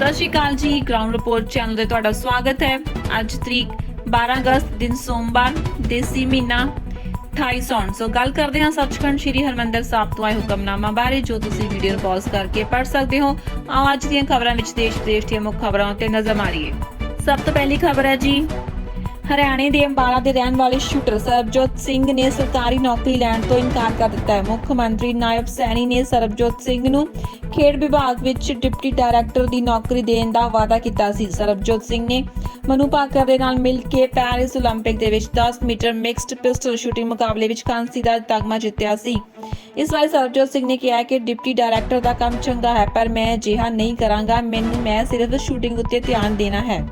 ਸਤਿ ਸ਼੍ਰੀ ਅਕਾਲ ਜੀ ground report channel ਤੇ ਤੁਹਾਡਾ ਸਵਾਗਤ ਹੈ। ਅੱਜ ਤਰੀਕ 12 ਅਗਸਤ, ਦਿਨ ਸੋਮਵਾਰ, ਦੇਸੀ ਮਹੀਨਾ 28 ਸੌਣ ਸੋ ਗੱਲ ਕਰਦੇ ਹਾਂ ਸੱਚਖੰਡ ਸ੍ਰੀ ਹਰਮੰਦਰ ਸਾਹਿਬ ਤੋਂ ਆਏ ਹੁਕਮਨਾਮਾ ਬਾਰੇ, ਜੋ ਤੁਸੀਂ ਵੀਡੀਓ ਨੂੰ ਪੌਜ਼ ਕਰਕੇ ਪੜ੍ਹ ਸਕਦੇ ਹੋ। ਆਓ ਅੱਜ ਦੀਆਂ ਖਬਰਾਂ ਵਿੱਚ ਦੇਸ਼ ਵਿਦੇਸ਼ ਦੀਆਂ ਮੁੱਖ ਖਬਰਾਂ ਉੱਤੇ ਨਜ਼ਰ ਮਾਰੀਏ। ਸਭ ਤੋਂ ਪਹਿਲੀ ਖਬਰ ਹੈ ਜੀ ਹਰਿਆਣੇ ਦੇ ਅੰਬਾਲਾ ਦੇ ਰਹਿਣ ਵਾਲੇ ਸ਼ੂਟਰ ਸਰਬਜੋਤ ਸਿੰਘ ਨੇ ਸਰਕਾਰੀ ਨੌਕਰੀ ਲੈਣ ਤੋਂ ਇਨਕਾਰ ਕਰ ਦਿੱਤਾ ਹੈ ਮੁੱਖ ਮੰਤਰੀ ਨਾਇਬ ਸੈਣੀ ਨੇ ਸਰਬਜੋਤ ਸਿੰਘ ਨੂੰ ਖੇਡ ਵਿਭਾਗ ਵਿੱਚ ਡਿਪਟੀ ਡਾਇਰੈਕਟਰ ਦੀ ਨੌਕਰੀ ਦੇਣ ਦਾ ਵਾਅਦਾ ਕੀਤਾ ਸੀ ਸਰਬਜੋਤ ਸਿੰਘ ਨੇ ਮਨੂ ਭਾਕਰ ਦੇ ਨਾਲ ਮਿਲ ਕੇ ਪੈਰਿਸ 올림픽 ਦੇ ਵਿੱਚ 10 ਮੀਟਰ ਮਿਕਸਡ ਪਿਸਟਲ ਸ਼ੂਟਿੰਗ ਮੁਕਾਬਲੇ ਵਿੱਚ ਕਾਂਸੀ ਦਾ ਤਗਮਾ ਜਿੱਤਿਆ ਸੀ ਇਸ ਵਾਰ ਸਰਬਜੋਤ ਸਿੰਘ ਨੇ ਕਿਹਾ ਕਿ ਡਿਪਟੀ ਡਾਇਰੈਕਟਰ ਦਾ ਕੰਮ ਚੰਗਾ ਹੈ ਪਰ ਮੈਂ ਅਜਿਹਾ ਨਹੀਂ ਕਰਾਂਗਾ ਮੈਨੂੰ ਮੈਂ ਸਿਰਫ ਸ਼ੂਟਿੰਗ ਉੱਤੇ ਧਿਆਨ ਦੇਣਾ ਹੈ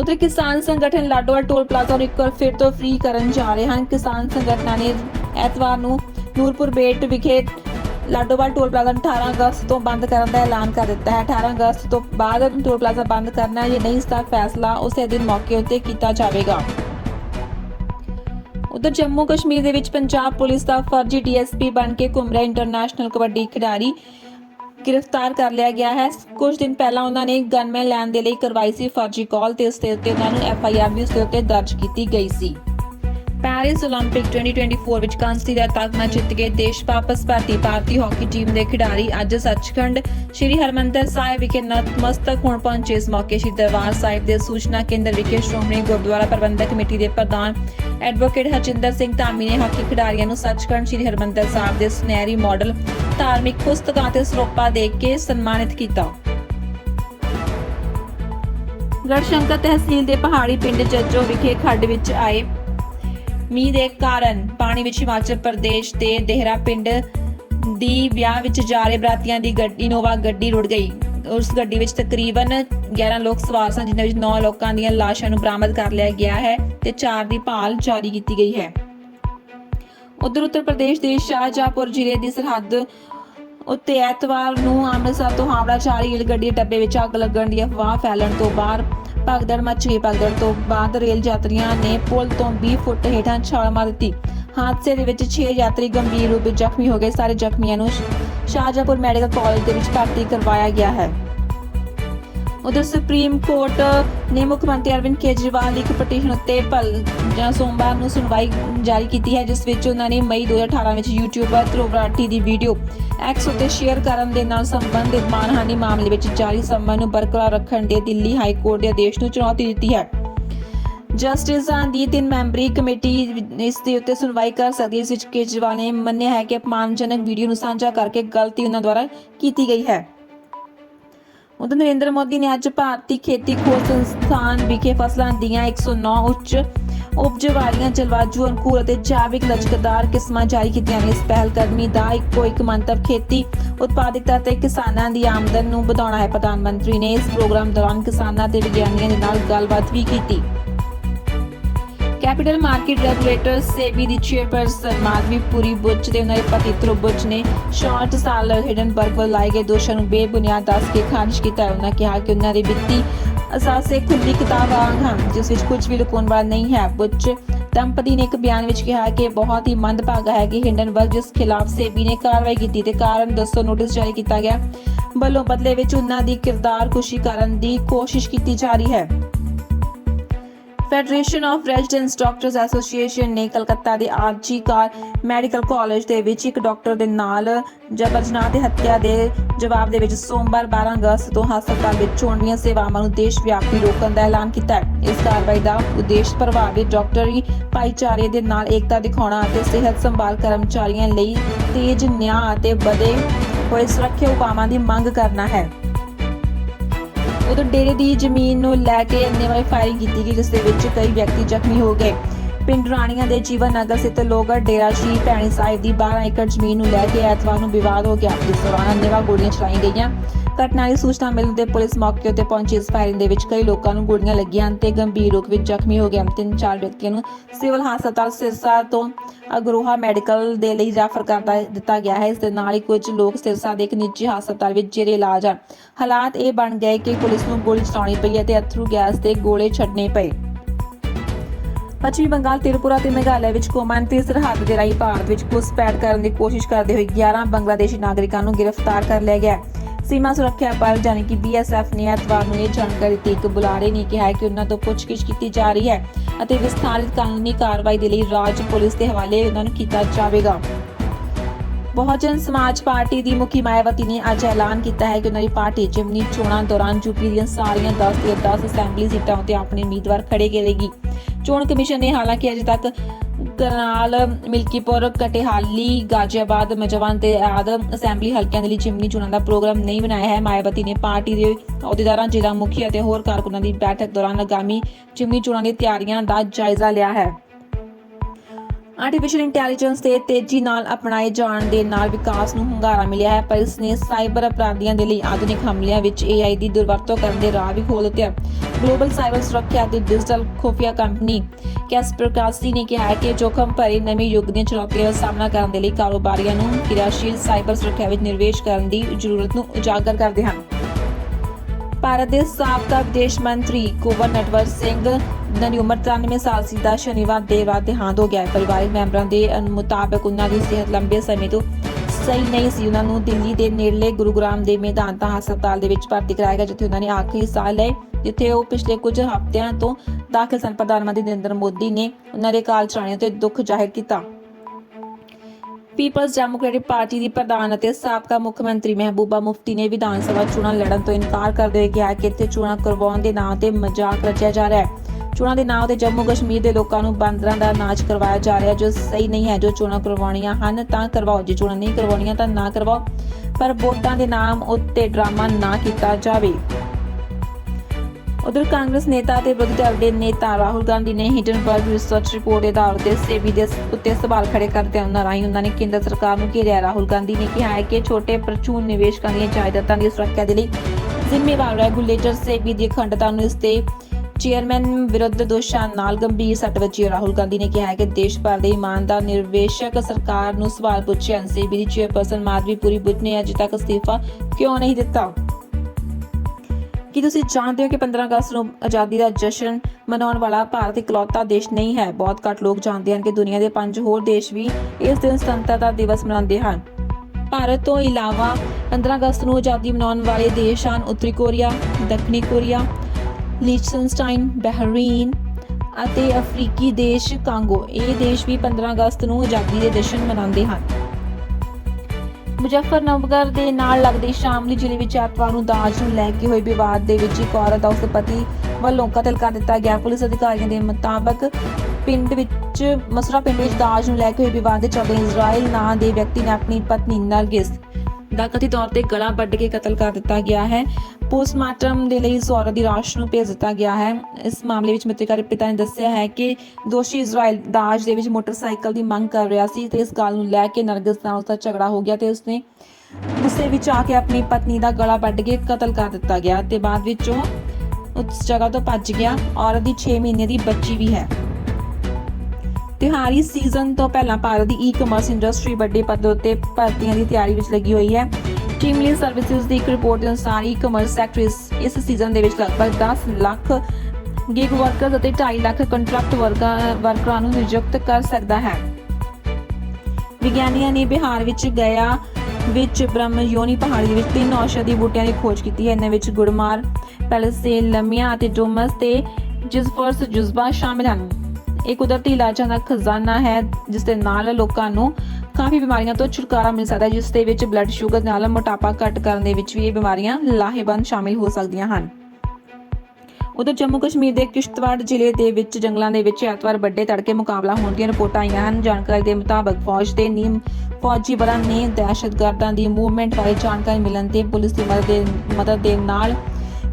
ਉਧਰ ਕਿਸਾਨ ਸੰਗਠਨ ਲਾਡੋਆ ਟੋਲ ਪਲਾਜ਼ਾ ਨੂੰ ਇੱਕ ਵਾਰ ਫਿਰ ਤੋਂ ਫ੍ਰੀ ਕਰਨ ਜਾ ਰਹੇ ਹਨ। ਕਿਸਾਨ ਸੰਗਠਨਾਂ ਨੇ ਐਤਵਾਰ ਨੂੰ ਨੂਰਪੁਰ ਬੇਟ ਵਿਖੇ ਲਾਡੋਵਾਲ ਟੋਲ ਪਲਾਜ਼ਾ 18 ਅਗਸਤ ਤੋਂ ਬੰਦ ਕਰਨ ਦਾ ਐਲਾਨ ਕਰ ਦਿੱਤਾ ਹੈ। 18 ਅਗਸਤ ਤੋਂ ਬਾਅਦ ਟੋਲ ਪਲਾਜ਼ਾ ਬੰਦ ਕਰਨਾ ਜਾਂ ਨਹੀਂ ਇਸ ਦਾ ਫੈਸਲਾ ਉਸੇ ਦਿਨ ਮੌਕੇ ਉੱਤੇ ਕੀਤਾ ਜਾਵੇਗਾ। ਉਧਰ ਜੰਮੂ ਕਸ਼ਮੀਰ ਦੇ ਵਿੱਚ ਪੰਜਾਬ ਪੁਲਿਸ ਦਾ ਫਰਜ਼ੀ ਡੀਐਸਪੀ ਬਣ ਕੇ ਘੁੰਮ ਰਿਹਾ ਇੰਟਰਨੈਸ਼ਨਲ ਕਬੱਡੀ ਖਿਡਾਰੀ ਗ੍ਰਿਫਤਾਰ ਕਰ ਲਿਆ ਗਿਆ ਹੈ ਕੁਝ ਦਿਨ ਪਹਿਲਾਂ ਉਹਨਾਂ ਨੇ ਗਨਮੈਨ ਲੈਣ ਦੇ ਲਈ ਕਰਵਾਈ ਸੀ ਫਰਜ਼ੀ ਕਾਲ ਤੇ ਉਸ ਦੇ ਉੱਤੇ ਉਹਨਾਂ ਨੂੰ ਐਫਆਈਆਰ ਵੀ ਉਸ ਦੇ ਉੱਤੇ ਦਰਜ ਕੀਤੀ ਗਈ ਸੀ ਪੈਰਿਸ 올림픽 2024 ਵਿੱਚ ਕਾਂਸੀ ਦਾ ਤਗਮਾ ਜਿੱਤ ਕੇ ਦੇਸ਼ ਵਾਪਸ ਭਾਰਤੀ ਭਾਰਤੀ ਹਾਕੀ ਟੀਮ ਦੇ ਖਿਡਾਰੀ ਅੱਜ ਸੱਚਖੰਡ ਸ੍ਰੀ ਹਰਮੰਦਰ ਸਾਹਿਬ ਵਿਖੇ ਨਤਮਸਤਕ ਹੋਣ ਪਹੁੰਚੇ ਇਸ ਮੌਕੇ ਸ੍ਰੀ ਦਰਬਾਰ ਸਾਹਿਬ ਦੇ ਸੂਚਨਾ ਕੇਂਦਰ ਵਿਖੇ ਸ਼੍ਰੋਮਣੀ ਗੁਰਦੁਆਰਾ ਪ੍ਰਬੰਧਕ ਕਮੇਟੀ ਦੇ ਪ੍ਰਧਾਨ ਐਡਵੋਕੇਟ ਹਰਜਿੰਦਰ ਸਿੰਘ ਧਾਮੀ ਨੇ ਹਾਕੀ ਖਿਡਾਰੀਆਂ ਨੂੰ ਸੱਚਖੰਡ ਸ੍ਰੀ ਹਰਮੰਦਰ ਸਾਹਿਬ ਦੇ ਸੁਨਹਿਰੀ ਮਾਡਲ ਧਾਰਮਿਕ ਪੁਸਤਕਾਂ ਤੇ ਸਰੋਪਾ ਦੇ ਕੇ ਸਨਮਾਨਿਤ ਕੀਤਾ। ਗੜਸ਼ੰਕਰ ਤਹਿਸੀਲ ਦੇ ਪਹਾੜੀ ਪਿੰਡ ਜੱਜੋ ਵਿਖੇ ਖੱਡ ਵਿੱਚ ਆਏ। ਮੀਂਹ ਦੇ ਕਾਰਨ ਪਾਣੀ ਵਿੱਚ ਹਿਮਾਚਲ ਪ੍ਰਦੇਸ਼ ਦੇ ਦੇਹਰਾ ਪਿੰਡ ਦੀ ਵਿਆਹ ਵਿੱਚ ਜਾ ਰਹੇ ਬਰਾਤੀਆਂ ਦੀ ਗੱਡੀ, ਨੋਵਾ ਗੱਡੀ ਰੁੜ ਗਈ। ਉਸ ਗੱਡੀ ਵਿੱਚ ਤਕਰੀਬਨ 11 ਲੋਕ ਸਵਾਰ ਸਨ, ਜਿਨ੍ਹਾਂ ਵਿੱਚ 9 ਲੋਕਾਂ ਦੀਆਂ ਲਾਸ਼ਾਂ ਨੂੰ ਬਰਾਮਦ ਕਰ ਲਿਆ ਗਿਆ ਹੈ ਤੇ 4 ਦੀ ਭਾਲ ਜਾਰੀ ਕੀਤੀ ਗਈ ਹੈ। ਉਧਰ ਉੱਤਰ ਪ੍ਰਦੇਸ਼ ਦੇ ਸ਼ਾਹਜਹਾਂਪੁਰ ਜ਼ਿਲ੍ਹੇ ਦੀ ਸਰਹੱਦ ਉੱਤੇ ਐਤਵਾਰ ਨੂੰ ਅੰਮ੍ਰਿਤਸਰ ਤੋਂ ਹਾਵੜਾ ਚਾਰੀ ਰੇਲ ਗੱਡੀ ਡੱਬੇ ਵਿੱਚ ਅੱਗ ਲੱਗਣ ਦੀ ਅਫਵਾਹ ਫੈਲਣ ਤੋਂ ਬਾਅਦ ਭਗਦੜ ਮਚ ਗਈ। ਭਗਦੜ ਤੋਂ ਬਾਅਦ ਰੇਲ ਯਾਤਰੀਆਂ ਨੇ ਪੁਲ ਤੋਂ 20 ਫੁੱਟ ਹੇਠਾਂ ਛਾਲ ਮਾਰ ਦਿੱਤੀ। ਹਾਦਸੇ ਦੇ ਵਿੱਚ 6 ਯਾਤਰੀ ਗੰਭੀਰ ਰੂਪ ਵਿੱਚ ਜ਼ਖਮੀ ਹੋ ਗਏ। ਸਾਰੇ ਜ਼ਖਮੀਆਂ ਨੂੰ ਸ਼ਾਹਜਹਾਂਪੁਰ ਮੈਡੀਕਲ ਕਾਲਜ ਦੇ ਵਿੱਚ ਭਰਤੀ ਕਰਵਾਇਆ ਗਿਆ ਹੈ। ਉਧਰ ਸੁਪਰੀਮ ਕੋਰਟ ਨੇ ਮੁੱਖ ਮੰਤਰੀ ਅਰਵਿੰਦ ਕੇਜਰੀਵਾਲ ਦੀ ਇੱਕ ਪਟੀਸ਼ਨ ਉੱਤੇ ਭਲ ਜਾਂ ਸੋਮਵਾਰ ਨੂੰ ਸੁਣਵਾਈ ਜਾਰੀ ਕੀਤੀ ਹੈ, ਜਿਸ ਵਿੱਚ ਉਹਨਾਂ ਨੇ ਮਈ 2018 ਵਿੱਚ ਯੂਟਿਊਬਰ ਧਰੁਵ ਰਾਠੀ ਦੀ ਵੀਡੀਓ ਐਕਸ ਉੱਤੇ ਸ਼ੇਅਰ ਕਰਨ ਦੇ ਨਾਲ ਸੰਬੰਧਿਤ ਮਾਨਹਾਨੀ ਮਾਮਲੇ ਵਿੱਚ ਜਾਰੀ ਸੰਬੰਧ ਨੂੰ ਬਰਕਰਾਰ ਰੱਖਣ ਦੇ ਦਿੱਲੀ ਹਾਈ ਕੋਰਟ ਦੇ ਆਦੇਸ਼ ਨੂੰ ਚੁਣੌਤੀ ਦਿੱਤੀ ਹੈ। ਜਸਟਿਸਾਂ ਦੀ ਤਿੰਨ ਮੈਂਬਰੀ ਕਮੇਟੀ ਇਸ ਦੇ ਉੱਤੇ ਸੁਣਵਾਈ ਕਰ ਸਕਦੀ ਹੈ ਇਸ ਵਿੱਚ ਕੇਜਰੀਵਾਲ ਨੇ ਮੰਨਿਆ ਹੈ ਕਿ ਅਪਮਾਨਜਨਕ ਵੀਡੀਓ ਨੂੰ ਸਾਂਝਾ ਕਰਕੇ ਗਲਤੀ ਉਹਨਾਂ ਦੁਆਰਾ ਕੀਤੀ ਗਈ ਹੈ। ਉਧਰ ਨਰਿੰਦਰ ਮੋਦੀ ਨੇ ਅੱਜ ਭਾਰਤੀ ਖੇਤੀ ਖੋਜ ਸੰਸਥਾਨ ਵਿਖੇ ਫਸਲਾਂ ਦੀਆਂ 109 ਉੱਚ ਉਪਜ ਵਾਲੀਆਂ ਜਲਵਾਯੂ ਅਨੁਕੂਲ ਅਤੇ ਜੈਵਿਕ ਲਚਕਦਾਰ ਕਿਸਮਾਂ ਜਾਰੀ ਕੀਤੀਆਂ ਨੇ। ਇਸ ਪਹਿਲ ਕਦਮੀ ਦਾ ਇੱਕੋ ਇੱਕ ਮੰਤਵ ਖੇਤੀ ਉਤਪਾਦਕਤਾ ਤੇ ਕਿਸਾਨਾਂ ਦੀ ਆਮਦਨ ਨੂੰ ਵਧਾਉਣਾ ਹੈ। ਪ੍ਰਧਾਨ ਮੰਤਰੀ ਨੇ ਇਸ ਪ੍ਰੋਗਰਾਮ ਦੌਰਾਨ ਕਿਸਾਨਾਂ ਤੇ ਵਿਗਿਆਨੀਆਂ ਦੇ ਨਾਲ ਗੱਲਬਾਤ ਵੀ ਕੀਤੀ। ਕੈਪੀਟਲ ਮਾਰਕੀਟ ਰੈਗੂਲੇਟਰ ਸੇਬੀ ਦੀ ਚੇਅਰਪਰਸਨ ਮਾਧਵੀ ਪੁਰੀ ਬੁੱਚ ਤੇ ਉਹਨਾਂ ਦੇ ਪਤੀ ਧਰੁਵ ਬੁੱਚ ਨੇ ਸ਼ਾਰਟ ਸਾਲਰ ਹਿਡਨਬਰਗ ਵੱਲ ਲਾਏ ਗਏ ਦੋਸ਼ਾਂ ਨੂੰ ਬੇਬੁਨਿਆਦ ਦੱਸ ਕੇ ਖਾਰਿਜ ਕੀਤਾ ਹੈ। ਉਹਨਾਂ ਕਿਹਾ ਕਿ ਉਹਨਾਂ ਦੇ ਵਿੱਤੀ ਅਸਾਸੇ ਖੁੱਲੀ ਕਿਤਾਬ ਵਾਂਗ ਹਨ, ਜਿਸ ਵਿੱਚ ਕੁਝ ਵੀ ਲੁਕਾਉਣ ਵਾਲਾ ਨਹੀਂ ਹੈ। ਬੁੱਚ ਦੰਪਤੀ ਨੇ ਇੱਕ ਬਿਆਨ ਵਿੱਚ ਕਿਹਾ ਕਿ ਬਹੁਤ ਹੀ ਮੰਦਭਾਗਾ ਹੈ ਕਿ ਹਿੰਡਨਬਰਗ ਜਿਸ ਖਿਲਾਫ ਸੇਬੀ ਨੇ ਕਾਰਵਾਈ ਕੀਤੀ ਤੇ ਕਾਰਨ ਦੱਸੋ, ਨੋਟਿਸ ਜਾਰੀ ਕੀਤਾ ਗਿਆ। ਵੱਲੋਂ ਬਦਲੇ ਵਿੱਚ ਉਹਨਾਂ ਦੀ ਕਿਰਦਾਰ ਖੁਸ਼ੀ ਕਰਨ ਦੀ ਕੋਸ਼ਿਸ਼ ਕੀਤੀ ਜਾ ਰਹੀ ਹੈ। Federation of residents doctors association ਨੇ ਕਲਕੱਤਾ ਦੇ ਆਰਜੀ ਕਾਰ ਮੈਡੀਕਲ ਕਾਲਜ ਦੇ ਵਿੱਚ ਇੱਕ ਡਾਕਟਰ ਦੇ ਨਾਲ ਜਬਰ ਜਨਾਹ ਤੇ ਹੱਤਿਆ ਦੇ ਜਵਾਬ ਦੇ ਵਿੱਚ ਸੋਮਵਾਰ 12 ਅਗਸਤ ਤੋਂ ਹਸਪਤਾਲ ਵਿੱਚ ਚੋਣਵੀਆਂ ਸੇਵਾਵਾਂ ਨੂੰ ਦੇਸ਼ ਵਿਆਪੀ ਰੋਕਣ ਦਾ ਐਲਾਨ ਕੀਤਾ ਹੈ। ਇਸ ਕਾਰਵਾਈ ਦਾ ਉਦੇਸ਼ ਪ੍ਰਭਾਵਿਤ ਡਾਕਟਰੀ ਭਾਈਚਾਰੇ ਦੇ ਨਾਲ ਏਕਤਾ ਦਿਖਾਉਣਾ ਅਤੇ ਸਿਹਤ ਸੰਭਾਲ ਕਰਮਚਾਰੀਆਂ ਲਈ ਤੇਜ਼ ਨਿਆਂ ਅਤੇ ਵਧੇ ਹੋਏ ਸੁਰੱਖਿਆ ਉਪਾਵਾਂ ਦੀ ਮੰਗ ਕਰਨਾ ਹੈ। ਉਦੋਂ ਡੇਰੇ ਦੀ ਜ਼ਮੀਨ ਨੂੰ ਲੈ ਕੇ ਅੰਨੇਵਾਹੀ ਫਾਇਰਿੰਗ ਕੀਤੀ ਗਈ, ਜਿਸ ਦੇ ਵਿੱਚ ਕਈ ਵਿਅਕਤੀ ਜ਼ਖਮੀ ਹੋ ਗਏ। ਪਿੰਡ ਰਾਣੀਆਂ ਦੇ ਜੀਵਨ ਨਗਰ ਸਥਿਤ ਲੋਗੜ ਡੇਰਾ ਸ਼੍ਰੀ ਭੈਣੀ ਸਾਹਿਬ ਦੀ 12 ਏਕੜ ਜ਼ਮੀਨ ਨੂੰ ਲੈ ਕੇ ਐਤਵਾਰ ਨੂੰ ਵਿਵਾਦ ਹੋ ਗਿਆ। ਜਿਸ ਦੌਰਾਨ ਅੰਨੇਵਾਹ ਗੋਲੀਆਂ ਚਲਾਈਆਂ ਗਈਆਂ। ਘਟਨਾ ਦੀ ਸੂਚਨਾ ਮਿਲਣ ਤੇ ਪੁਲਿਸ ਮੌਕੇ ਉੱਤੇ ਪਹੁੰਚੀ। ਇਸ ਫਾਇਰਿੰਗ ਦੇ ਵਿੱਚ ਕਈ ਲੋਕਾਂ ਨੂੰ ਗੋਲੀਆਂ ਲੱਗੀਆਂ ਹਨ ਤੇ ਗੰਭੀਰ ਰੂਪ ਵਿੱਚ ਜ਼ਖਮੀ ਹੋ ਗਏ। ਤਿੰਨ ਚਾਰ ਵਿਅਕਤੀਆਂ ਨੂੰ ਸਿਵਲ ਹਸਪਤਾਲ ਸਿਰਸਾ ਤੋਂ ਅਗਰੋਹਾ ਮੈਡੀਕਲ ਦੇ ਲਈ ਰੈਫਰ ਕਰ ਦਿੱਤਾ ਗਿਆ ਹੈ। ਇਸ ਦੇ ਨਾਲ ਹੀ ਕੁਝ ਲੋਕ ਸਿਰਸਾ ਦੇ ਇੱਕ ਨਿੱਜੀ ਹਸਪਤਾਲ ਵਿੱਚ ਜੇਰੇ ਇਲਾਜ ਹਨ। ਹਾਲਾਤ ਇਹ ਬਣ ਗਏ ਕਿ ਪੁਲਿਸ ਨੂੰ ਗੋਲੀ ਚਲਾਉਣੀ ਪਈ ਅਤੇ ਅਥਰੂ ਗੈਸ ਦੇ ਗੋਲੇ ਛੱਡਣੇ ਪਏ। ਪੱਛਮੀ ਬੰਗਾਲ, ਤ੍ਰਿਪੁਰਾ ਤੇ ਮੇਘਾਲਿਆ ਵਿੱਚ ਕੌਮਾਂਤਰੀ ਸਰਹੱਦ ਦੇ ਰਾਹੀਂ ਭਾਰਤ ਵਿੱਚ ਘੁਸਪੈਠ ਕਰਨ ਦੀ ਕੋਸ਼ਿਸ਼ ਕਰਦੇ ਹੋਏ 11 ਬੰਗਲਾਦੇਸ਼ੀ ਨਾਗਰਿਕਾਂ ਨੂੰ ਗ੍ਰਿਫਤਾਰ ਕਰ ਲਿਆ ਗਿਆ ਹੈ। ਸੀਮਾ ਸੁਰੱਖਿਆ ਬਲ ਜਾਣੀ ਕਿ ਬੀਐਸਐਫ ਨੇ ਐਤਵਾਰ ਨੂੰ ਇਹ ਜਾਣਕਾਰੀ ਦਿੱਤੀ ਇੱਕ ਬੁਲਾਰੇ ਨੇ ਕਿਹਾ ਕਿ ਉਹਨਾਂ ਤੋਂ ਪੁੱਛਗਿੱਛ ਕੀਤੀ ਜਾ ਰਹੀ ਹੈ ਅਤੇ ਵਿਸਥਾਰਿਤ ਕਾਨੂੰਨੀ ਕਾਰਵਾਈ ਦੇ ਲਈ ਰਾਜ ਪੁਲਿਸ ਦੇ ਹਵਾਲੇ ਉਹਨਾਂ ਨੂੰ ਕੀਤਾ ਜਾਵੇਗਾ। ਬਹੁਜਨ ਸਮਾਜ ਪਾਰਟੀ ਦੀ ਮੁਖੀ ਮਾਇਆਵਤੀ ਨੇ ਅੱਜ ਐਲਾਨ ਕੀਤਾ ਹੈ ਕਿ ਉਹਨਾਂ ਦੀ ਪਾਰਟੀ ਜਿਮਨੀ ਚੋਣਾਂ ਦੌਰਾਨ ਯੂਪੀ ਦੀਆਂ ਸਾਰੀਆਂ 10 ਦੀਆਂ 10 ਅਸੈਂਬਲੀ ਸੀਟਾਂ ਉੱਤੇ ਆਪਣੇ ਉਮੀਦਵਾਰ ਖੜੇ ਕਰੇਗੀ। ਚੋਣ ਕਮਿਸ਼ਨ ਨੇ ਹਾਲਾਂਕਿ ਅਜੇ ਤੱਕ ਕਰਨਾਲ ਮਿਲਕੀਪੁਰ, ਕਟਿਹਾਲੀ, ਗਾਜ਼ੀਆਬਾਦ, ਮਜਵਾਨ ਤੇ ਆਦ ਅਸੈਂਬਲੀ ਹਲਕਿਆਂ ਦੇ ਲਈ ਜਿਮਨੀ ਚੋਣਾਂ ਦਾ ਪ੍ਰੋਗਰਾਮ ਨਹੀਂ ਬਣਾਇਆ ਹੈ। ਮਾਇਆਵਤੀ ਨੇ ਪਾਰਟੀ ਦੇ ਅਹੁਦੇਦਾਰਾਂ, ਜ਼ਿਲ੍ਹਾ ਮੁਖੀ ਅਤੇ ਹੋਰ ਕਾਰਕੁਨਾਂ ਦੀ ਬੈਠਕ ਦੌਰਾਨ ਆਗਾਮੀ ਜਿਮਨੀ ਚੋਣਾਂ ਦੀਆਂ ਤਿਆਰੀਆਂ ਦਾ ਜਾਇਜ਼ਾ ਲਿਆ ਹੈ। ਆਰਟੀਫੀਸ਼ੀਅਲ ਇੰਟੈਲੀਜੈਂਸ ਦੇ ਤੇਜ਼ੀ ਨਾਲ ਅਪਣਾਏ ਜਾਣ ਦੇ ਨਾਲ ਵਿਕਾਸ ਨੂੰ ਹੁੰਗਾਰਾ ਮਿਲਿਆ ਹੈ, ਪਰ ਇਸ ਨੇ ਸਾਈਬਰ ਅਪਰਾਧੀਆਂ ਦੇ ਲਈ ਆਧੁਨਿਕ ਹਮਲਿਆਂ ਵਿੱਚ AI ਦੀ ਦੁਰਵਰਤੋਂ ਕਰਨ ਦੇ ਰਾਹ ਵੀ ਖੋਲ੍ਹ ਦਿੱਤੇ ਗਲੋਬਲ ਸਾਈਬਰ ਸੁਰੱਖਿਆ ਦੀ ਡਿਜੀਟਲ ਖੁਫੀਆ ਕੰਪਨੀ ਕੈਸਪਰਕਾਸੀ ਨੇ ਕਿਹਾ ਹੈ ਕਿ ਜੋਖਮ ਭਰੇ ਨਵੇਂ ਯੁੱਗ ਦੀਆਂ ਚੁਣੌਤੀਆਂ ਦਾ ਸਾਹਮਣਾ ਕਰਨ ਦੇ ਲਈ ਕਾਰੋਬਾਰੀਆਂ ਨੂੰ ਕਿਰਿਆਸ਼ੀਲ ਸਾਈਬਰ ਸੁਰੱਖਿਆ ਵਿੱਚ ਨਿਵੇਸ਼ ਕਰਨ ਦੀ ਜ਼ਰੂਰਤ ਨੂੰ ਉਜਾਗਰ ਕਰਦੇ ਹਨ। ਭਾਰਤ ਦੇ ਸਾਬਕਾ ਵਿਦੇਸ਼ ਮੰਤਰੀ ਕੋਵਰ ਨਟਵਰ ਸਿੰਘ ਦੀ ਉਮਰ 93 ਸਾਲ ਸੀ। ਦਾ ਸ਼ਨੀਵਾਰ ਦੇਰ ਰਾਤ ਦੇਹਾਂਤ ਹੋ ਗਿਆ ਹੈ। ਪਰਿਵਾਰਕ ਮੈਂਬਰਾਂ ਦੇ ਮੁਤਾਬਕ ਉਹਨਾਂ ਦੀ ਸਿਹਤ ਲੰਬੇ ਸਮੇਂ ਤੋਂ ਸਹੀ ਨਹੀਂ ਸੀ। ਉਹਨਾਂ ਨੂੰ ਦਿੱਲੀ ਦੇ ਨੇੜਲੇ ਗੁਰੂਗ੍ਰਾਮ ਦੇ ਮੈਦਾਂਤਾ ਹਸਪਤਾਲ ਦੇ ਵਿੱਚ ਭਰਤੀ ਕਰਾਇਆ ਗਿਆ, ਜਿੱਥੇ ਉਹਨਾਂ ਨੇ ਆਖਰੀ ਸਾਹ ਲਏ, ਜਿੱਥੇ ਉਹ ਪਿਛਲੇ ਕੁਝ ਹਫ਼ਤਿਆਂ ਤੋਂ ਦਾਖਲ ਸਨ। ਪ੍ਰਧਾਨ ਮੰਤਰੀ ਨਰਿੰਦਰ ਮੋਦੀ ਨੇ ਉਹਨਾਂ ਦੇ ਕਾਲ ਚਲਾਣੇ ਤੇ ਦੁੱਖ ਜ਼ਾਹਿਰ ਕੀਤਾ। ਪੀਪਲਜ਼ ਡੈਮੋਕ੍ਰੈਟਿਕ ਪਾਰਟੀ ਦੀ ਪ੍ਰਧਾਨ ਅਤੇ ਸਾਬਕਾ ਮੁੱਖ ਮੰਤਰੀ ਮਹਿਬੂਬਾ ਮੁਫਤੀ ਨੇ ਵਿਧਾਨ ਸਭਾ ਚੋਣਾਂ ਲੜਨ ਤੋਂ ਇਨਕਾਰ ਕਰਦੇ ਹੋਏ ਕਿਹਾ ਕਿ ਇੱਥੇ ਚੋਣਾਂ ਕਰਵਾਉਣ ਦੇ ਨਾਂ ਤੇ ਮਜ਼ਾਕ ਰਚਿਆ ਜਾ ਰਿਹਾ ਹੈ। ਚੋਣਾਂ ਦੇ ਨਾਂ ਤੇ ਜੰਮੂ ਕਸ਼ਮੀਰ ਦੇ ਲੋਕਾਂ ਨੂੰ ਬਾਂਦਰਾਂ ਦਾ ਨਾਚ ਕਰਵਾਇਆ ਜਾ ਰਿਹਾ, ਜੋ ਸਹੀ ਨਹੀਂ ਹੈ, ਜੋ ਚੋਣਾਂ ਕਰਵਾਉਣੀਆਂ ਹਨ, ਤਾਂ ਕਰਵਾਓ। ਜੇ ਚੋਣਾਂ ਨਹੀਂ ਕਰਵਾਉਣੀਆਂ, ਤਾਂ ਨਾ ਕਰਵਾਓ। ਪਰ ਵੋਟਾਂ ਦੇ ਨਾਮ ਉੱਤੇ ਡਰਾਮਾ ਨਾ ਕੀਤਾ ਜਾਵੇ। ਉਧਰ ਕਾਂਗਰਸ ਨੇਤਾ ਅਤੇ ਵਿਰੋਧੀ ਧਿਰ ਦੇ ਨੇਤਾ ਰਾਹੁਲ ਗਾਂਧੀ ਨੇ ਹਿਡਨਬਰਗ ਰਿਸਰਚ ਰਿਪੋਰਟ ਦੇ ਆਧਾਰ ਤੇ ਸੇਬੀ ਦੇ ਉੱਤੇ ਸਵਾਲ ਖੜੇ ਕਰਦੇ ਉਹਨਾਂ ਰਾਹੀਂ ਉਹਨਾਂ ਨੇ ਕੇਂਦਰ ਸਰਕਾਰ ਨੂੰ ਘੇਰਿਆ। ਰਾਹੁਲ ਗਾਂਧੀ ਨੇ ਕਿਹਾ ਹੈ ਕਿ ਛੋਟੇ ਪ੍ਰਚੂਨ ਨਿਵੇਸ਼ਕਾਂ ਦੀਆਂ ਜਾਇਦਾਦਾਂ ਦੀ ਸੁਰੱਖਿਆ ਦੇ ਲਈ ਜ਼ਿੰਮੇਵਾਰ ਰੈਗੂਲੇਟਰ ਸੇਬੀ ਦੀ ਅਖੰਡਤਾ ਨੂੰ ਇਸ ਤੇ ਚੇਅਰਮੈਨ ਵਿਰੁੱਧ ਦੋਸ਼ਾਂ ਨਾਲ ਗੰਭੀਰ ਸੱਟ ਵੱਜੀ। ਰਾਹੁਲ ਗਾਂਧੀ ਨੇ ਕਿਹਾ ਹੈ ਕਿ ਦੇਸ਼ ਭਰ ਦੇ ਇਮਾਨਦਾਰ ਨਿਰਵੇਸ਼ਕ ਸਰਕਾਰ ਨੂੰ ਸਵਾਲ ਪੁੱਛੇ। ਹਨ ਦੀ ਚੇਅਰਪਰਸਨ ਮਾਧਵੀ ਪੁਰੀ ਬੁੱਧ ਨੇ ਅਜੇ ਤੱਕ ਅਸਤੀਫਾ ਕਿਉਂ ਨਹੀਂ ਦਿੱਤਾ? ਕੀ ਤੁਸੀਂ ਜਾਣਦੇ ਹੋ ਕਿ 15 ਅਗਸਤ ਨੂੰ ਆਜ਼ਾਦੀ ਦਾ ਜਸ਼ਨ ਮਨਾਉਣ ਵਾਲਾ ਭਾਰਤ ਇਕਲੌਤਾ ਦੇਸ਼ ਨਹੀਂ ਹੈ? ਬਹੁਤ ਘੱਟ ਲੋਕ ਜਾਣਦੇ ਹਨ ਕਿ ਦੁਨੀਆ ਦੇ ਪੰਜ ਹੋਰ ਦੇਸ਼ ਵੀ ਇਸ ਦਿਨ ਸੁਤੰਤਰਤਾ ਦਿਵਸ ਮਨਾਉਂਦੇ ਹਨ। ਭਾਰਤ ਤੋਂ ਇਲਾਵਾ 15 ਅਗਸਤ ਨੂੰ ਆਜ਼ਾਦੀ ਮਨਾਉਣ ਵਾਲੇ ਦੇਸ਼ ਹਨ ਉੱਤਰੀ ਕੋਰੀਆ, ਦੱਖਣੀ ਕੋਰੀਆ ਲੀਚਨਸਟਾਈਨ ਬਹਿਰੀਨ ਅਤੇ ਅਫਰੀਕੀ ਦੇਸ਼ ਕਾਂਗੋ। ਇਹ ਦੇਸ਼ ਵੀ 15 ਅਗਸਤ ਨੂੰ ਆਜ਼ਾਦੀ ਦੇ ਜਸ਼ਨ ਮਨਾਉਂਦੇ ਹਨ। ਮੁਜ਼ੱਫਰਨਗਰ ਦੇ ਨਾਲ ਲੱਗਦੇ ਸ਼ਾਮਲੀ ਜ਼ਿਲ੍ਹੇ ਵਿੱਚ ਐਤਵਾਰ ਨੂੰ ਦਾਜ ਨੂੰ ਲੈ ਕੇ ਹੋਏ ਵਿਵਾਦ ਦੇ ਵਿੱਚ ਇੱਕ ਔਰਤ ਦਾ ਉਸ ਪਤੀ ਵੱਲੋਂ ਕਤਲ ਕਰ ਦਿੱਤਾ ਗਿਆ। ਪੁਲਿਸ ਅਧਿਕਾਰੀਆਂ ਦੇ ਮੁਤਾਬਕ ਪਿੰਡ ਵਿੱਚ, ਮਸਰਾ ਪਿੰਡ ਵਿੱਚ ਦਾਜ ਨੂੰ ਲੈ ਕੇ ਹੋਏ ਵਿਵਾਦ ਦੇ ਚੱਲਦੇ ਇਜ਼ਰਾਈਲ ਨਾਂ ਦੇ ਵਿਅਕਤੀ ਨੇ ਆਪਣੀ ਪਤਨੀ ਨਰਗਿਸ ਦਾ ਕਥਿਤ ਤੌਰ ਤੇ ਗਲਾ ਵੱਢ ਕੇ ਕਤਲ ਕਰ ਦਿੱਤਾ ਗਿਆ ਹੈ। ਪੋਸਟਮਾਰਟਮ ਦੇ ਲਈ ਇਸ ਔਰਤ ਦੀ ਲਾਸ਼ ਨੂੰ ਭੇਜ ਦਿੱਤਾ ਗਿਆ ਹੈ। ਇਸ ਮਾਮਲੇ ਵਿੱਚ ਮ੍ਰਿਤਕਾ ਪਿਤਾ ਨੇ ਦੱਸਿਆ ਹੈ ਕਿ ਦੋਸ਼ੀ ਇਜ਼ਰਾਈਲ ਦਾਜ ਦੇ ਵਿੱਚ ਮੋਟਰਸਾਈਕਲ ਦੀ ਮੰਗ ਕਰ ਰਿਹਾ ਸੀ ਤੇ ਇਸ ਗੱਲ ਨੂੰ ਲੈ ਕੇ ਨਰਗਸ ਨਾਲ ਉਸਦਾ ਝਗੜਾ ਹੋ ਗਿਆ ਤੇ ਉਸਨੇ ਗੁੱਸੇ ਵਿੱਚ ਆ ਕੇ ਆਪਣੀ ਪਤਨੀ ਦਾ ਗਲਾ ਵੱਢ ਕੇ ਕਤਲ ਕਰ ਦਿੱਤਾ ਗਿਆ ਤੇ ਬਾਅਦ ਵਿੱਚ ਉਹ ਉਸ ਜਗ੍ਹਾ ਤੋਂ ਭੱਜ ਗਿਆ। ਔਰਤ ਦੀ 6 ਮਹੀਨੇ ਦੀ ਬੱਚੀ ਵੀ ਹੈ। ਤਿਉਹਾਰੀ ਸੀਜ਼ਨ ਤੋਂ ਪਹਿਲਾਂ ਭਾਰਤ ਦੀ ਈ-ਕਮਰਸ ਇੰਡਸਟਰੀ ਵੱਡੇ ਪੱਧਰ ਉੱਤੇ ਭਰਤੀਆਂ ਦੀ ਤਿਆਰੀ ਵਿੱਚ ਲੱਗੀ ਹੋਈ ਹੈ। ਟੀਮਲੀ ਸਰਵਿਸਿਜ਼ ਦੀ ਇੱਕ ਰਿਪੋਰਟ ਦੇ ਅਨੁਸਾਰ ਈ-ਕਮਰਸ ਸੈਕਟਰ ਇਸ- ਸੀਜ਼ਨ ਦੇ ਵਿੱਚ ਲਗਭਗ 10 ਲੱਖ ਗਿਗ ਵਰਕਰਸ ਅਤੇ 2.5 ਲੱਖ ਕੰਟਰੈਕਟ ਵਰਕਰ ਵਰਕਰਾਂ ਨੂੰ ਨਿਯੁਕਤ ਕਰ ਸਕਦਾ ਹੈ। ਵਿਗਿਆਨੀਆਂ ਨੇ ਬਿਹਾਰ ਵਿੱਚ ਗਿਆ ਵਿੱਚ ਬ੍ਰਹਮਯੋਨੀ ਪਹਾੜੀ ਦੇ ਵਿੱਚ ਤਿੰਨ ਔਸ਼ਧੀ ਬੂਟਿਆਂ ਦੀ ਖੋਜ ਕੀਤੀ ਹੈ। ਇਹਨਾਂ ਵਿੱਚ ਗੁੜਮਾਰ ਪੈਲਸੇ ਲਮੀਆਂ ਅਤੇ ਡੋਮਸ ਤੇ ਜਿਸਫਰਸ ਜੁਜ਼ਬਾ ਸ਼ਾਮਿਲ ਹਨ। ਇਹ ਕੁਦਰਤੀ ਇਲਾਜਾਂ ਦਾ ਖਜ਼ਾਨਾ ਹੈ, ਜਿਸ ਦੇ ਨਾਲ ਲੋਕਾਂ ਨੂੰ ਕਾਫੀ ਬਿਮਾਰੀਆਂ ਤੋਂ ਛੁਟਕਾਰਾ ਮਿਲ ਸਕਦਾ ਹੈ, ਜਿਸ ਦੇ ਵਿੱਚ ਬਲੱਡ ਸ਼ੂਗਰ ਨਾਲ ਮੋਟਾਪਾ ਘੱਟ ਕਰਨ ਦੇ ਵਿੱਚ ਵੀ ਇਹ ਬਿਮਾਰੀਆਂ ਲਾਹੇਵੰਦ ਸ਼ਾਮਿਲ ਹੋ ਸਕਦੀਆਂ ਹਨ। ਉਧਰ ਜੰਮੂ ਕਸ਼ਮੀਰ ਦੇ ਕਿਸ਼ਤਵਾੜ ਜ਼ਿਲ੍ਹੇ ਦੇ ਵਿੱਚ ਜੰਗਲਾਂ ਦੇ ਵਿੱਚ ਐਤਵਾਰ ਵੱਡੇ ਤੜਕੇ ਮੁਕਾਬਲਾ ਹੋਣ ਦੀਆਂ ਰਿਪੋਰਟਾਂ ਆਈਆਂ ਹਨ। ਜਾਣਕਾਰੀ ਦੇ ਮੁਤਾਬਕ ਫੌਜ ਦੇ ਨੀਮ ਫੌਜੀ ਬਲਾਂ ਨੇ ਦਹਿਸ਼ਤਗਰਦਾਂ ਦੀ ਮੂਵਮੈਂਟ ਬਾਰੇ ਜਾਣਕਾਰੀ ਮਿਲਣ ਤੇ ਪੁਲਿਸ ਦੀ ਮਦਦ ਦੇ ਮਦਦ ਦੇ ਨਾਲ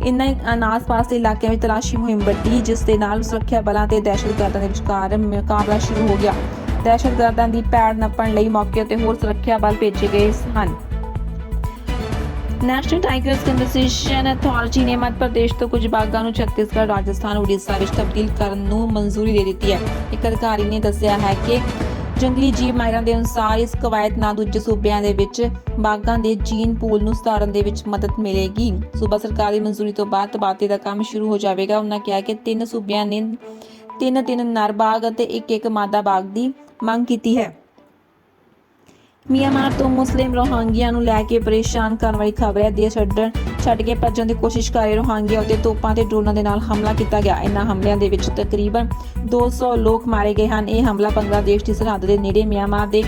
ਇਨ੍ਹਾਂ ਆਸ-ਪਾਸ ਦੇ ਇਲਾਕਿਆਂ ਵਿੱਚ ਤਲਾਸ਼ੀ ਮੁਹਿੰਮ ਵੱਡੀ, ਜਿਸ ਦੇ ਨਾਲ ਸੁਰੱਖਿਆ ਬਲਾਂ ਤੇ ਦਹਿਸ਼ਤਗਰਦਾਂ ਦੇ ਵਿਚਕਾਰ ਮੁਕਾਬਲਾ ਸ਼ੁਰੂ ਹੋ ਗਿਆ। ਦਹਿਸ਼ਤਗਰਦਾਂ ਦੀ ਪੈੜ ਨੱਪਣ ਲਈ ਮੌਕੇ ਤੇ ਹੋਰ ਸੁਰੱਖਿਆ ਬਲ ਭੇਜੇ ਗਏ ਹਨ ਨੈਸ਼ਨਲ ਟਾਈਗਰਸ ਕੰਜ਼ਰਵੇਸ਼ਨ ਅਥਾਰਟੀ ਨੇ ਮੱਧ ਪ੍ਰਦੇਸ਼ ਤੋਂ ਕੁਝ ਬਾਗਾਂ ਨੂੰ ਛੱਤੀਸਗੜ੍ਹ ਰਾਜਸਥਾਨ, ਉੜੀਸਾ ਵਿੱਚ ਤਬਦੀਲ ਕਰਨ ਨੂੰ ਮਨਜ਼ੂਰੀ ਦੇ ਦਿੱਤੀ ਹੈ। ਇੱਕ ਅਧਿਕਾਰੀ ਨੇ ਦੱਸਿਆ ਹੈ ਕਿ ਜੰਗਲੀ ਜੀਵ ਮਾਹਿਰਾਂ ਦੇ ਅਨੁਸਾਰ ਇਸ ਕਵਾਇਦ ਨਾਲ ਦੂਜੇ ਸੂਬਿਆਂ ਦੇ ਵਿੱਚ ਬਾਗਾਂ ਦੇ ਜੀਨ ਪੂਲ ਨੂੰ ਸੁਧਾਰਨ ਦੇ ਵਿੱਚ ਮਦਦ ਮਿਲੇਗੀ। ਸੂਬਾ ਸਰਕਾਰ ਦੀ ਮਨਜ਼ੂਰੀ ਤੋਂ ਬਾਅਦ ਤਬਾਦਲੇ ਦਾ ਕੰਮ ਸ਼ੁਰੂ ਹੋ ਜਾਵੇਗਾ। ਉਹਨਾਂ ਕਿਹਾ ਕਿ ਤਿੰਨ ਸੂਬਿਆਂ ਨੇ ਤਿੰਨ ਤਿੰਨ ਨਰ ਬਾਗ ਅਤੇ ਇੱਕ ਇੱਕ ਮਾਦਾ ਬਾਗ ਦੀ ਮੰਗ ਕੀਤੀ ਹੈ। ਮਿਆਂਮਾਰ ਤੋਂ ਮੁਸਲਿਮ ਰੋਹਾਂਗੀਆਂ ਨੂੰ ਲੈ ਕੇ ਪਰੇਸ਼ਾਨ ਕਰਨ ਵਾਲੀ ਖਬਰ ਹੈ। ਦੇਸ਼ ਛੱਡਣ ਛੱਡ ਕੇ ਭੱਜਣ ਦੀ ਕੋਸ਼ਿਸ਼ ਕਰ ਰਹੇ ਰੋਹਿੰਗਿਆਂ ਉੱਤੇ ਤੋਪਾਂ ਤੇ ਡਰੋਨਾਂ ਦੇ ਨਾਲ ਹਮਲਾ ਕੀਤਾ ਗਿਆ। ਇਨ੍ਹਾਂ ਹਮਲਿਆਂ ਦੇ ਵਿੱਚ ਤਕਰੀਬਨ 200 ਲੋਕ ਮਾਰੇ ਗਏ ਹਨ। ਇਹ ਹਮਲਾ ਬੰਗਲਾਦੇਸ਼ ਦੀ ਸਰਹੱਦ ਦੇ ਨੇੜੇ ਮਿਆਂਮਾਰ ਦੇ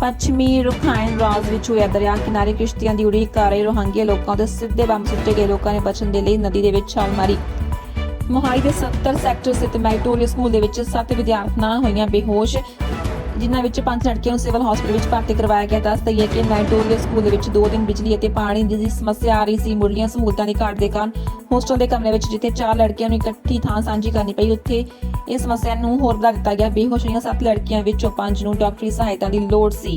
ਪੱਛਮੀ ਰੁਖਾਇਨ ਰਾਜ ਵਿੱਚ ਹੋਇਆ। ਦਰਿਆ ਕਿਨਾਰੇ ਕਿਸ਼ਤੀਆਂ ਦੀ ਉਡੀਕ ਕਰ ਰਹੇ ਰੋਹਿੰਗਿਆ ਲੋਕਾਂ ਦੇ ਸਿੱਧੇ ਬੰਬ ਸੁੱਟੇ ਗਏ। ਲੋਕਾਂ ਨੇ ਬਚਣ ਦੇ ਲਈ ਨਦੀ ਦੇ ਵਿੱਚ ਛਾਲ ਮਾਰੀ। ਮੋਹਾਲੀ ਦੇ 70 ਸੈਕਟਰ ਸਥਿਤ ਮੈਰੀਟੋਰੀਅਲ ਸਕੂਲ ਦੇ ਵਿੱਚ 7 ਵਿਦਿਆਰਥਣਾਂ ਹੋਈਆਂ ਬੇਹੋਸ਼। ਜਿਨ੍ਹਾਂ ਵਿੱਚ 5 ਲੜਕੀਆਂ ਨੂੰ ਸਿਵਲ ਹਸਪਤਾਲ ਵਿੱਚ ਭਰਤੀ ਕਰਵਾਇਆ ਗਿਆ। ਦੱਸ ਦਈਏ ਕਿ ਮੈਰੀਟੋਰੀਅਲ ਸਕੂਲ ਦੇ ਵਿੱਚ 2 ਦਿਨ ਬਿਜਲੀ ਅਤੇ ਪਾਣੀ ਦੀ ਸਮੱਸਿਆ ਆ ਰਹੀ ਸੀ। ਮੁੱਢਲੀਆਂ ਸਹੂਲਤਾਂ ਦੀ ਘਾਟ ਦੇ ਕਾਰਨ ਹੋਸਟਲ ਦੇ ਕਮਰੇ ਵਿੱਚ ਜਿੱਥੇ ਚਾਰ ਲੜਕੀਆਂ ਨੂੰ ਇਕੱਠੀ ਥਾਂ ਸਾਂਝੀ ਕਰਨੀ ਪਈ, ਉੱਥੇ ਇਸ ਸਮੱਸਿਆ ਨੂੰ ਹੋਰ ਵਧਾ ਦਿੱਤਾ ਗਿਆ। ਬੇਹੋਸ਼ ਹੋਈਆਂ 7 ਲੜਕੀਆਂ ਵਿੱਚੋਂ ਪੰਜ ਨੂੰ ਡਾਕਟਰੀ ਸਹਾਇਤਾ ਦੀ ਲੋੜ ਸੀ।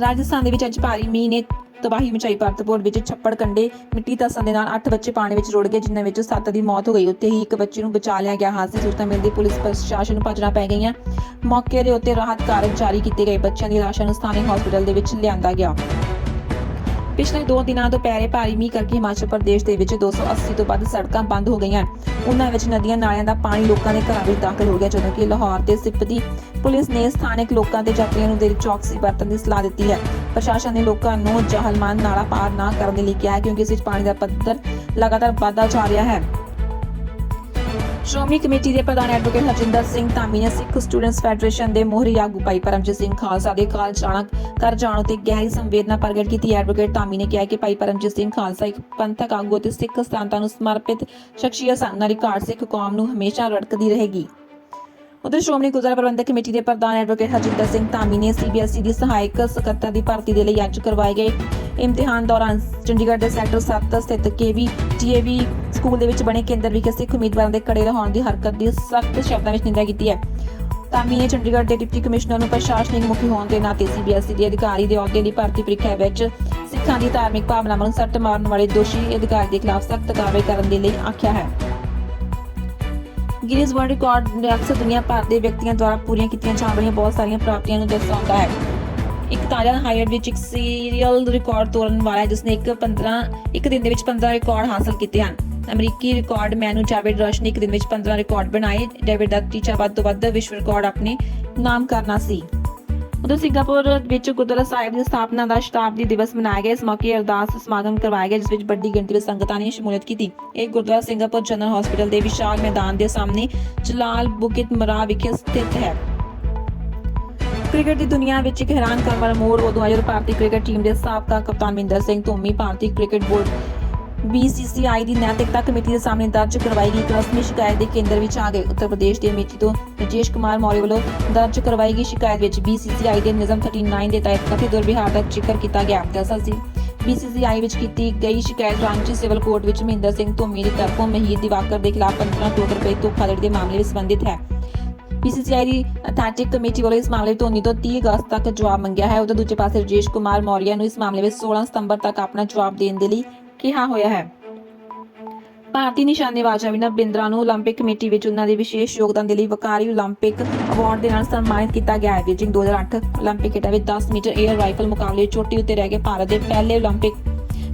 ਰਾਜਸਥਾਨ ਦੇ ਵਿੱਚ ਅੱਜ ਭਾਰੀ ਮੀਂਹ ਨੇ ਤਬਾਹੀ ਮਚਾਈ। ਭਰਤਪੁਰ ਵਿੱਚ ਛੱਪੜ ਕੰਡੇ ਮਿੱਟੀ ਧੱਸਣ ਦੇ ਨਾਲ 8 ਬੱਚੇ ਪਾਣੀ ਵਿੱਚ ਰੁੜ ਗਏ, ਜਿਨ੍ਹਾਂ ਵਿੱਚੋਂ 7 ਦੀ ਮੌਤ ਹੋ ਗਈ। ਉੱਤੇ ਹੀ ਇੱਕ ਬੱਚੇ ਨੂੰ ਬਚਾ ਲਿਆ ਗਿਆ। ਹਾਦਸੇ ਸੂਚਨਾ ਮਿਲਦੀ ਪੁਲਿਸ ਪ੍ਰਸ਼ਾਸਨ ਨੂੰ ਭੱਜਣਾ ਪੈ ਗਈਆਂ। ਮੌਕੇ ਦੇ ਉੱਤੇ ਰਾਹਤ ਕਾਰਜ ਜਾਰੀ ਕੀਤੇ ਗਏ। ਬੱਚਿਆਂ ਦੀ ਲਾਸ਼ਾਂ ਨੂੰ ਸਥਾਨਕ ਹਸਪਤਾਲ ਦੇ ਵਿੱਚ ਲਿਆਂਦਾ ਗਿਆ। ਪਿਛਲੇ 2 ਦਿਨਾਂ ਤੋਂ ਪੈਰੇ ਭਾਰੀ ਮੀਂਹ ਕਰਕੇ ਹਿਮਾਚਲ ਪ੍ਰਦੇਸ਼ ਦੇ ਵਿੱਚ 280 ਤੋਂ ਵੱਧ ਸੜਕਾਂ ਬੰਦ ਹੋ ਗਈਆਂ। ਉਹਨਾਂ ਵਿੱਚ ਨਦੀਆਂ ਨਾਲਿਆਂ ਦਾ ਪਾਣੀ ਲੋਕਾਂ ਦੇ ਘਰਾਂ ਵਿੱਚ ਦਾਖਲ ਹੋ ਗਿਆ, ਜਦੋਂ ਕਿ ਲਾਹੌਰ ਤੇ ਸਿਪਤੀ ਪੁਲਿਸ ਨੇ ਸਥਾਨਕ ਲੋਕਾਂ ਤੇ ਯਾਤਰੀਆਂ ਨੂੰ ਦਿਲ ਚੌਕਸੀ ਵਰਤਣ ਦੀ ਸਲਾਹ ਦਿੱਤੀ ਹੈ। ਪ੍ਰਸ਼ਾਸਨ ਨੇ ਲੋਕਾਂ ਨੂੰ ਜਹਲਮਾਨ ਨਾਲਾ ਪਾਰ ਨਾ ਕਰਨ ਦੇ ਲਈ ਕਿਹਾ ਹੈ ਕਿਉਂਕਿ ਇਸ ਵਿੱਚ ਪਾਣੀ ਦਾ ਪੱਧਰ ਲਗਾਤਾਰ ਵਧਦਾ ਜਾ ਰਿਹਾ ਹੈ। ਸ਼੍ਰੋਮਣੀ ਕਮੇਟੀ ਦੇ ਪ੍ਰਧਾਨ ਐਡਵੋਕੇਟ ਹਰਜਿੰਦਰ ਸਿੰਘ ਧਾਮੀ ਨੇ ਸਿੱਖ ਸਟੂਡੈਂਟਸ ਫੈਡਰੇਸ਼ਨ ਦੇ ਮੋਹਰੀ ਆਗੂ ਭਾਈ ਪਰਮਜੀਤ ਸਿੰਘ ਖਾਲਸਾ ਦੇ ਕਾਲ ਚਾਣਕ ਕਰ ਜਾਣ ਉਤੇ ਗਹਿਰੀ ਸੰਵੇਦਨਾ ਪ੍ਰਗਟ ਕੀਤੀ। ਐਡਵੋਕੇਟ ਧਾਮੀ ਨੇ ਕਿਹਾ ਕਿ ਭਾਈ ਪਰਮਜੀਤ ਸਿੰਘ ਖਾਲਸਾ ਇੱਕ ਪੰਥਕ ਆਗੂ ਅਤੇ ਸਿੱਖ ਸਿਧਾਂਤਾਂ ਨੂੰ ਸਮਰਪਿਤ ਸ਼ਖਸੀਅਤ ਸਨ। ਨਾਲ ਰਿਕਾਰਡ ਸਿੱਖ ਕੌਮ ਨੂੰ ਹਮੇਸ਼ਾ ਰੜਕਦੀ ਰਹੇਗੀ। ਉਧਰ ਸ਼੍ਰੋਮਣੀ ਗੁਰਦੁਆਰਾ ਪ੍ਰਬੰਧਕ ਕਮੇਟੀ ਦੇ ਪ੍ਰਧਾਨ ਐਡਵੋਕੇਟ ਹਰਜਿੰਦਰ ਸਿੰਘ ਧਾਮੀ ਨੇ ਸੀਬੀਐਸਈ ਦੀ ਸਹਾਇਕ ਸਕੱਤਰ ਦੀ ਭਰਤੀ ਦੇ ਲਈ ਅੱਜ ਕਰਵਾਏ ਗਏ ਇਮਤਿਹਾਨ ਦੌਰਾਨ ਚੰਡੀਗੜ੍ਹ ਦੇ ਸੈਕਟਰ 7 ਸਥਿਤ ਕੇਵੀ ਟੀਏਵੀ ਸਕੂਲ ਦੇ ਵਿੱਚ ਬਣੇ ਕੇਂਦਰ ਵਿਖੇ ਸਿੱਖ ਉਮੀਦਵਾਰਾਂ ਦੇ ਕੜੇ ਰਹਾਉਣ ਦੀ ਹਰਕਤ ਦੀ ਸਖਤ ਸ਼ਬਦਾਂ ਵਿੱਚ ਨਿੰਦਾ ਕੀਤੀ ਹੈ। ਧਾਮੀ ਨੇ ਚੰਡੀਗੜ੍ਹ ਦੇ ਡਿਪਟੀ ਕਮਿਸ਼ਨਰ ਨੂੰ ਪ੍ਰਸ਼ਾਸਨਿਕ ਮੁਖੀ ਹੋਣ ਦੇ ਨਾਤੇ ਸੀਬੀਐਸਈ ਦੇ ਅਧਿਕਾਰੀ ਦੇ ਅਹੁਦੇ ਦੀ ਭਰਤੀ ਪ੍ਰੀਖਿਆ ਵਿੱਚ ਸਿੱਖਾਂ ਦੀ ਧਾਰਮਿਕ ਭਾਵਨਾਵਾਂ ਨੂੰ ਸੱਟ ਮਾਰਨ ਵਾਲੇ ਦੋਸ਼ੀ ਅਧਿਕਾਰੀ ਦੇ ਖਿਲਾਫ ਸਖਤ ਕਾਰਵਾਈ ਕਰਨ ਦੇ ਲਈ ਆਖਿਆ ਹੈ। ਗਿਨੀਜ਼ ਵਰਲਡ ਰਿਕਾਰਡ ਅਕਸਰ ਦੁਨੀਆ ਭਰ ਦੇ ਵਿਅਕਤੀਆਂ ਦੁਆਰਾ ਪੂਰੀਆਂ ਕੀਤੀਆਂ ਜਾਣ ਵਾਲੀਆਂ ਬਹੁਤ ਸਾਰੀਆਂ ਪ੍ਰਾਪਤੀਆਂ ਨੂੰ ਦਰਸਾਉਂਦਾ ਹੈ। ਇੱਕ ਤਾਜ਼ਾ ਹਾਈਟ ਵਿੱਚ ਇੱਕ ਸੀਰੀਅਲ ਰਿਕਾਰਡ ਤੋੜਨ ਵਾਲਾ ਹੈ ਜਿਸ ਇੱਕ 15 ਇੱਕ ਦਿਨ ਦੇ ਵਿੱਚ 15 ਰਿਕਾਰਡ ਹਾਸਲ ਕੀਤੇ ਹਨ। ਅਮਰੀਕੀ ਰਿਕਾਰਡ ਮੈਨੂ ਜਾਵੇਦ ਰਸ਼ ਨੇ ਇੱਕ ਦਿਨ ਵਿੱਚ 15 ਰਿਕਾਰਡ ਬਣਾਏ। ਡੇਵਿਡ ਦਾ ਟੀਚਾ ਵੱਧ ਤੋਂ ਵੱਧ ਵਿਸ਼ਵ ਰਿਕਾਰਡ ਆਪਣੇ ਨਾਮ ਕਰਨਾ ਸੀ। ਉਧਰ ਸਿੰਗਾਪੁਰ ਵਿੱਚ ਗੁਰਦੁਆਰਾ ਸਾਹਿਬ ਦੀ ਸਥਾਪਨਾ ਦਾ ਸ਼ਤਾਬਦੀ ਦਿਵਸ ਮਨਾਇਆ ਗਿਆ। ਇਸ ਮੌਕੇ ਅਰਦਾਸ ਸਮਾਗਮ ਕਰਵਾਇਆ ਗਿਆ, ਜਿਸ ਵਿੱਚ ਵੱਡੀ ਗਿਣਤੀ ਵਿੱਚ ਸੰਗਤਾਂ ਨੇ ਸ਼ਮੂਲੀਅਤ ਕੀਤੀ। ਇਹ ਗੁਰਦੁਆਰਾ ਸਿੰਗਾਪੁਰ ਜਨਰਲ ਹਸਪੀਟਲ ਦੇ ਵਿਸ਼ਾਲ ਮੈਦਾਨ ਦੇ ਸਾਹਮਣੇ ਜਲਾਲ ਬੁਕਿਤ ਮਰਾ ਵਿਖੇ ਸਥਿਤ ਹੈ। ਕ੍ਰਿਕਟ ਦੀ ਦੁਨੀਆ ਵਿੱਚ ਇੱਕ ਹੈਰਾਨ ਕਰਨ ਵਾਲਾ ਮੋੜ, ਉਦੋਂ ਆਇਆ ਭਾਰਤੀ ਕ੍ਰਿਕਟ ਟੀਮ ਦੇ ਸਾਬਕਾ ਕਪਤਾਨ ਮਹਿੰਦਰ ਸਿੰਘ, ਧੋਮੀ, ਭਾਰਤੀ ਕ੍ਰਿਕਟ ਬੋਰਡ ਬੀਸੀਸੀਆਈ ਦੀ ਨੈਤਿਕਤਾ ਕਮੇਟੀ ਦੇ ਸਾਹਮਣੇ ਦਰਜ ਕਰਵਾਈ ਗਈ ਇੱਕ ਰਸਮੀ ਸ਼ਿਕਾਇਤ ਦੇ ਕੇਂਦਰ ਵਿੱਚ ਆ ਗਏ। ਉੱਤਰ ਪ੍ਰਦੇਸ਼ ਦੇ ਅਮੇਠੀ ਤੋਂ ਰਜੇਸ਼ ਕੁਮਾਰ ਮੌਰੀ ਵੱਲੋਂ ਦਰਜ ਕਰਵਾਈ ਗਈ ਸ਼ਿਕਾਇਤ ਵਿੱਚ ਬੀਸੀਸੀਆਈ ਦੇ ਨਿਯਮ 39 ਦੇ ਤਹਿਤ ਕਥਿਤ ਦੁਰਵਿਹਾਰ ਦਾ ਜ਼ਿਕਰ ਕੀਤਾ ਗਿਆ। ਦੱਸਿਆ ਸੀ ਬੀਸੀਸੀਆਈ ਵਿੱਚ ਕੀਤੀ ਗਈ ਸ਼ਿਕਾਇਤ ਰਾਂਚੀ ਸਿਵਲ ਕੋਰਟ ਵਿੱਚ ਮਹਿੰਦਰ ਸਿੰਘ ਧੋਮੀ ਦੀ ਤਰਫੋਂ ਮਹੀਰ ਦਿਵਾਕਰ ਦੇ ਖਿਲਾਫ 15 ਕਰੋੜ ਰੁਪਏ ਧੋਖਾਧੜੀ ਦੇ ਮਾਮਲੇ ਵਿੱਚ ਸੰਬੰਧਿਤ ਹੈ। ਬੀਸੀਸੀਆਈ ਦੀ ਅਥਲੈਟਿਕ ਕਮੇਟੀ ਵੱਲੋਂ ਇਸ ਮਾਮਲੇ ਧੋਨੀ ਤੋਂ 30 ਅਗਸਤ ਤੱਕ ਜਵਾਬ ਮੰਗਿਆ ਹੈ। ਉਦੋਂ ਦੂਜੇ ਪਾਸੇ ਰਜੇਸ਼ ਕੁਮਾਰ ਮੌਰੀਆ ਨੂੰ ਇਸ ਮਾਮਲੇ ਵਿੱਚ 16 ਸਤੰਬਰ ਤੱਕ ਆਪਣਾ ਜਵਾਬ ਦੇਣ ਦੇ ਲਈ ਕਿਹਾ ਹੋਇਆ ਹੈ? ਭਾਰਤੀ ਨਿਸ਼ਾਨੇਬਾਜ਼ਾਂ ਅਭਿਨਵ ਬਿੰਦਰਾ ਨੂੰ 올림픽 ਕਮੇਟੀ ਵਿੱਚ ਉਹਨਾਂ ਦੇ ਵਿਸ਼ੇਸ਼ ਯੋਗਦਾਨ ਦੇ ਲਈ ਵਕਾਰੀ 올림픽 ਅਵਾਰਡ ਦੇ ਨਾਲ ਸਨਮਾਨਿਤ ਕੀਤਾ ਗਿਆ ਹੈ। ਬੀਜਿੰਗ 2008 올림픽 ਖੇਡਾਂ ਵਿੱਚ 10 ਮੀਟਰ 에ਅਰ ਰਾਈਫਲ ਮੁਕਾਬਲੇ ਚੋਟੀ ਉੱਤੇ ਰਹਿ ਕੇ ਭਾਰਤ ਦੇ ਪਹਿਲੇ 올림픽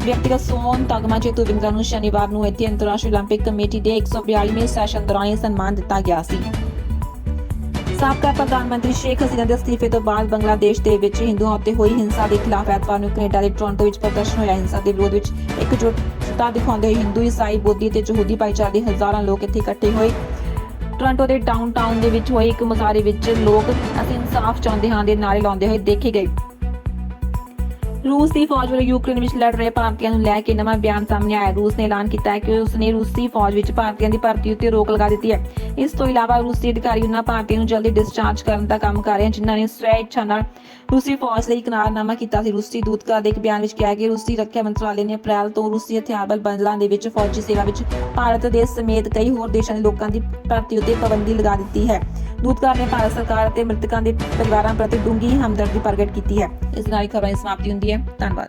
ਵਿਅਕਤੀਗਤ ਸੋਨ ਤਗਮਾ ਜੇਤੂ ਬਿੰਦਰਾ ਨੂੰ ਸ਼ਨੀਵਾਰ ਨੂੰ ਇੱਥੇ ਅੰਤਰਰਾਸ਼ਟਰੀ 올림픽 ਕਮੇਟੀ ਦੇ 142ਵੇਂ ਸੈਸ਼ਨ ਦੌਰਾਨ ਇਹ ਸਨਮਾਨ ਦਿੱਤਾ ਗਿਆ ਸੀ। ਸਾਬਕਾ ਪ੍ਰਧਾਨ ਮੰਤਰੀ ਸ਼ੇਖ ਹਸੀਨਾ ਦੇ ਅਸਤੀਫੇ ਤੋਂ ਬਾਅਦ ਬੰਗਲਾਦੇਸ਼ ਦੇ ਵਿੱਚ ਹਿੰਦੂਆਂ ਉੱਤੇ ਹੋਈ ਹਿੰਸਾ ਦੇ ਖਿਲਾਫ ਐਤਵਾਰ ਨੂੰ ਕੈਨੇਡਾ ਦੇ ਟੋਰਾਂਟੋ ਵਿੱਚ ਪ੍ਰਦਰਸ਼ਨ ਹੋਇਆ। ਹਿੰਸਾ ਦੇ ਵਿਰੋਧ ਵਿੱਚ ਇਕਜੁੱਟਤਾ ਦਿਖਾਉਂਦੇ ਹੋਏ ਹਿੰਦੂ, ਈਸਾਈ, ਬੋਧੀ ਤੇ ਯਹੂਦੀ ਭਾਈਚਾਰੇ ਦੇ ਹਜ਼ਾਰਾਂ ਲੋਕ ਇੱਥੇ ਇਕੱਠੇ ਹੋਏ। ਟੋਰਾਂਟੋ ਦੇ ਡਾਊਨਟਾਊਨ ਦੇ ਵਿੱਚ ਹੋਏ ਇੱਕ ਮੁਜ਼ਾਹਰੇ ਵਿੱਚ ਲੋਕ ਅਸੀਂ ਇਨਸਾਫ ਚਾਹੁੰਦੇ ਹਾਂ ਦੇ ਨਾਰੇ ਲਾਉਂਦੇ ਹੋਏ ਦੇਖੇ ਗਏ। ਰੂਸ ਦੀ ਫੌਜ ਵੱਲੋਂ ਯੂਕਰੇਨ ਵਿੱਚ ਲੜ ਰਹੇ ਭਾਰਤੀਆਂ ਨੂੰ ਲੈ ਕੇ ਨਵਾਂ ਬਿਆਨ ਸਾਹਮਣੇ ਆਇਆ। ਰੂਸ ਨੇ ਐਲਾਨ ਕੀਤਾ ਹੈ ਕਿ ਉਸ ਨੇ ਰੂਸੀ ਫੌਜ ਵਿੱਚ ਭਾਰਤੀਆਂ ਦੀ ਭਰਤੀ ਉੱਤੇ ਰੋਕ ਲਗਾ ਦਿੱਤੀ ਹੈ। ਇਸ ਤੋਂ ਇਲਾਵਾ ਰੂਸੀ ਅਧਿਕਾਰੀ ਉਹਨਾਂ ਭਾਰਤੀਆਂ ਨੂੰ ਜਲਦੀ ਡਿਸਚਾਰਜ ਕਰਨ ਦਾ ਕੰਮ ਕਰ ਰਹੇ ਹਨ, ਜਿਨ੍ਹਾਂ ਨੇ ਸਵੈ ਇੱਛਾ ਨਾਲ ਰੂਸੀ ਫੌਜ ਲਈ ਇਕਰਾਰਨਾਮਾ ਕੀਤਾ ਸੀ। ਰੂਸੀ ਦੂਤਘਰ ਦੇ ਇੱਕ ਬਿਆਨ ਵਿੱਚ ਕਿਹਾ ਕਿ ਰੂਸੀ ਰੱਖਿਆ ਮੰਤਰਾਲੇ ਨੇ ਅਪ੍ਰੈਲ ਤੋਂ ਰੂਸੀ ਹਥਿਆਰਬੰਦ ਬੰਦਲਾਂ ਦੇ ਵਿੱਚ, ਫੌਜੀ ਸੇਵਾ ਵਿੱਚ, ਭਾਰਤ ਦੇ ਸਮੇਤ ਕਈ ਹੋਰ ਦੇਸ਼ਾਂ ਦੇ ਲੋਕਾਂ ਦੀ ਭਰਤੀ ਉੱਤੇ ਪਾਬੰਦੀ ਲਗਾ ਦਿੱਤੀ ਹੈ। ਦੂਤਘਰ ਨੇ ਭਾਰਤ ਸਰਕਾਰ ਅਤੇ ਮ੍ਰਿਤਕਾਂ ਦੇ ਪਰਿਵਾਰਾਂ ਪ੍ਰਤੀ ਡੂੰਘੀ ਹਮਦਰਦੀ ਪ੍ਰਗਟ ਕੀਤੀ ਹੈ। ਇਸ ਨਾਲ ਹੀ ਖਬਰਾਂ ਦੀ ਸਮਾਪਤੀ ਹੁੰਦੀ ਹੈ। ਧੰਨਵਾਦ।